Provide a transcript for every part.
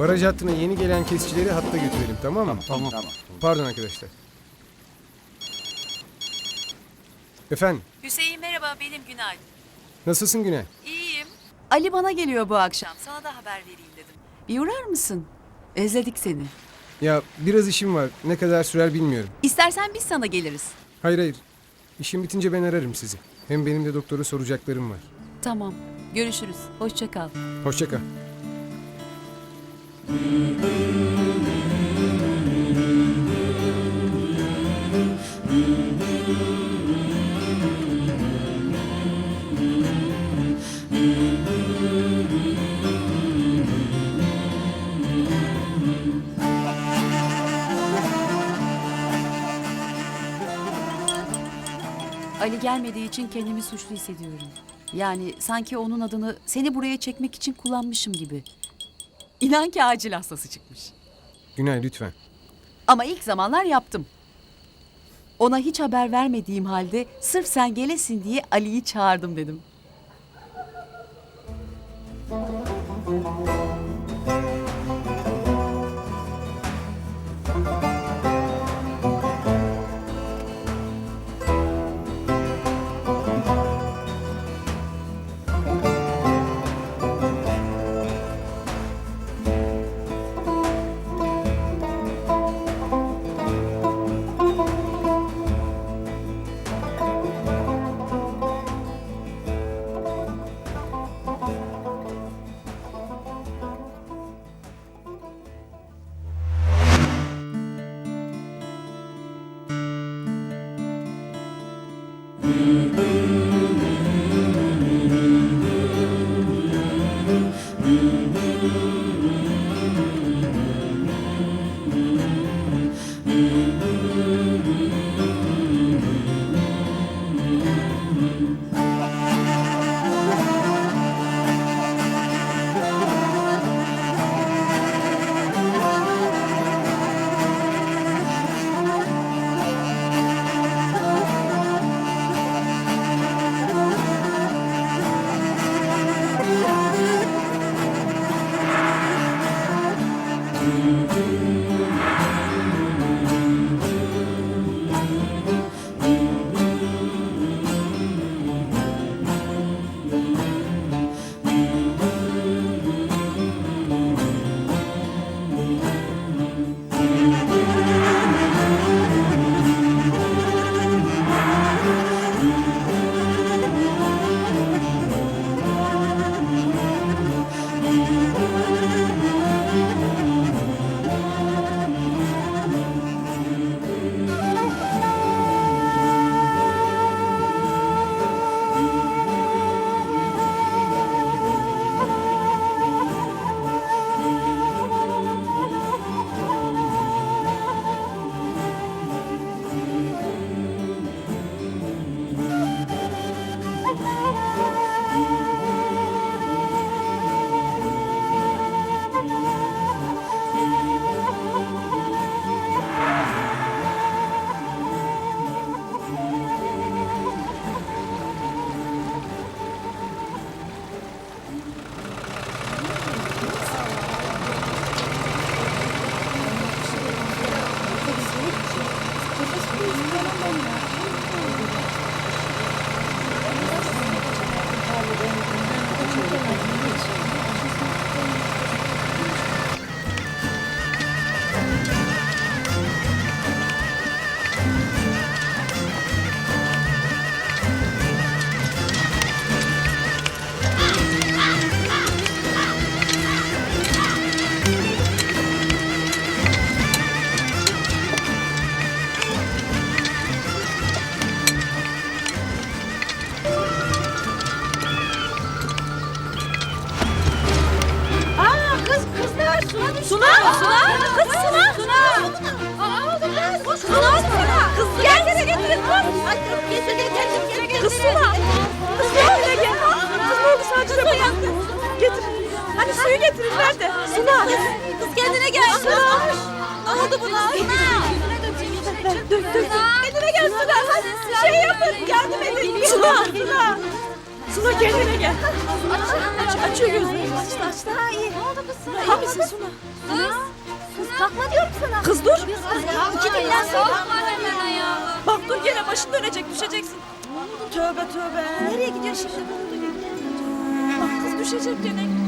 Baraj hattına yeni gelen kesicileri hatta götürelim tamam mı? Tamam. Pardon arkadaşlar. Efendim, Hüseyin merhaba benim Günay. nasılsın Güne? İyiyim. Ali bana geliyor bu akşam. Sana da haber vereyim dedim. Bir uğrar mısın? Özledik seni. Ya biraz işim var. Ne kadar sürer bilmiyorum. İstersen biz sana geliriz. Hayır hayır. İşim bitince ben ararım sizi. Hem benim de doktora soracaklarım var. Tamam. Görüşürüz. Hoşça kal. Hoşça kal. Ali gelmediği için kendimi suçlu hissediyorum. Yani sanki onun adını seni buraya çekmek için kullanmışım gibi. İnan ki acil hastası çıkmış. Günay lütfen. Ama ilk zamanlar yaptım. Ona hiç haber vermediğim halde sırf sen gelesin diye Ali'yi çağırdım dedim. Kız Suna. Kız kendine gel. Kız ne oldu sadece bak. Getir. Hani suyu getirin nerede? Suna. Kız kendine gel. Suna. Ne oldu buna? Dök dök dök. Kendine gel Suna. Şey yapın yardım edin. Suna. Suna. Suna kendine gel. Aç, aç, açıyor gözlerini. Açtı açtı. Ha iyi. oldu kız Suna? İyi misin Suna? Kız. Kız kalkma diyorum sana. Kız dur. İki dilden sonra. Dur gene başın dönecek düşeceksin. Tövbe tövbe. Nereye gidiyor şimdi? Bak kız düşecek gene.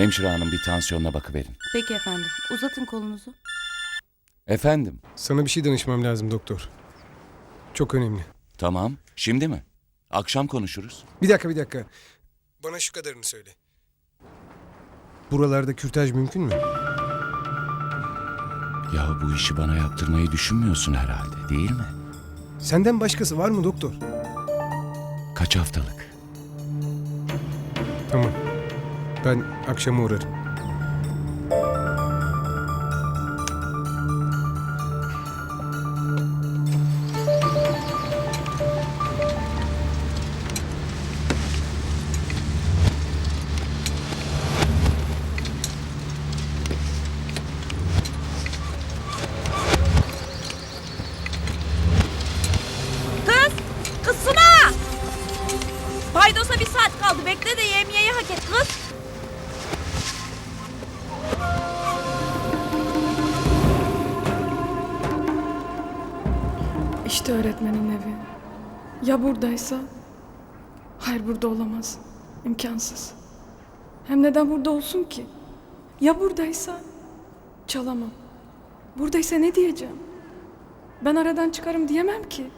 Hemşire hanım bir tansiyonuna bakıverin. Peki efendim. Uzatın kolunuzu. Efendim? Sana bir şey danışmam lazım doktor. Çok önemli. Tamam. Şimdi mi? Akşam konuşuruz. Bir dakika bir dakika. Bana şu kadarını söyle. Buralarda kürtaj mümkün mü? Ya bu işi bana yaptırmayı düşünmüyorsun herhalde değil mi? Senden başkası var mı doktor? Kaç haftalık? Tamam. Ben akşama uğrarım. Kız! Kız Suna! Paydos'a bir saat kaldı. Bekle de yemeği hak et kız. İşte öğretmenin evi. Ya buradaysa? Hayır burada olamaz. İmkansız. Hem neden burada olsun ki? Ya buradaysa? Çalamam. Buradaysa ne diyeceğim? Ben aradan çıkarım diyemem ki.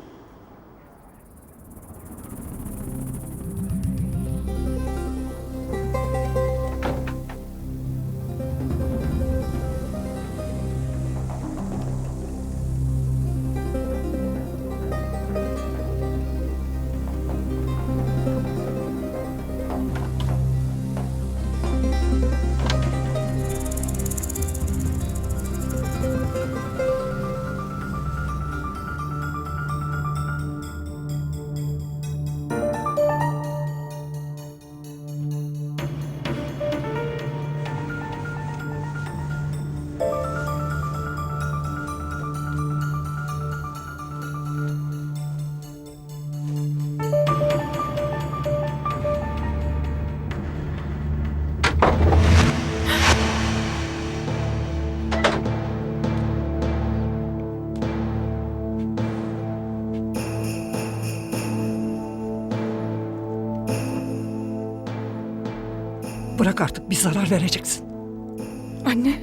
Bir zarar vereceksin. Anne,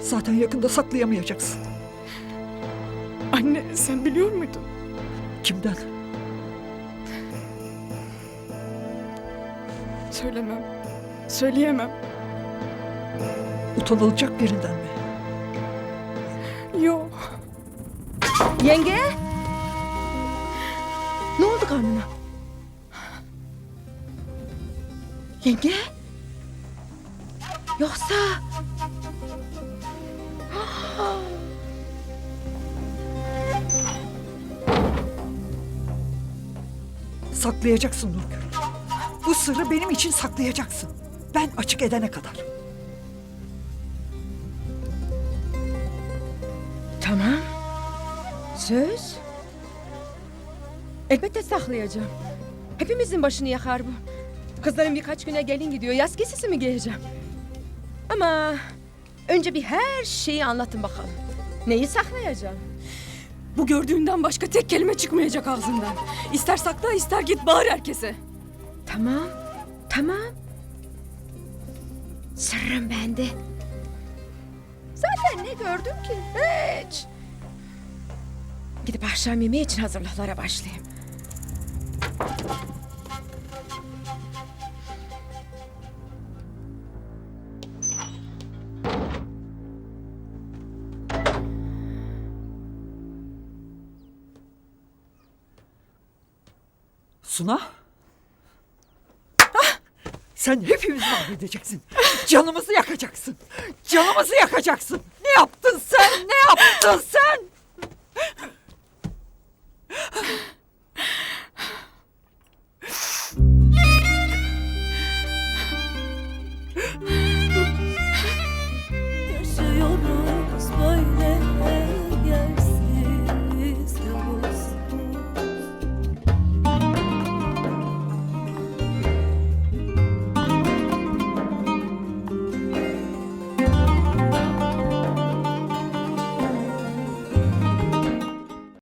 Zaten yakında saklayamayacaksın. anne sen biliyor muydun? Kimden? Söylemem. Söyleyemem. Utanılacak birinden mi? Yok. Yenge! Ne oldu karnına? Yenge? Yoksa... Saklayacaksın Nurgül. Bu sırrı benim için saklayacaksın. Ben açık edene kadar. Tamam. Söz. Elbette saklayacağım. Hepimizin başını yakar bu. Kızlarım birkaç güne gelin gidiyor. Yaz giysisi mi giyeceğim? Ama önce bir her şeyi anlatın bakalım. Neyi saklayacağım? Bu gördüğünden başka tek kelime çıkmayacak ağzından. İster sakla ister git bağır herkese. Tamam, tamam. Sırrım bende. Zaten ne gördüm ki? Hiç. Gidip akşam yemeği için hazırlıklara başlayayım. Suna. Ah! Sen hepimizi mahvedeceksin. Canımızı yakacaksın. Canımızı yakacaksın. Ne yaptın sen? Ne yaptın sen?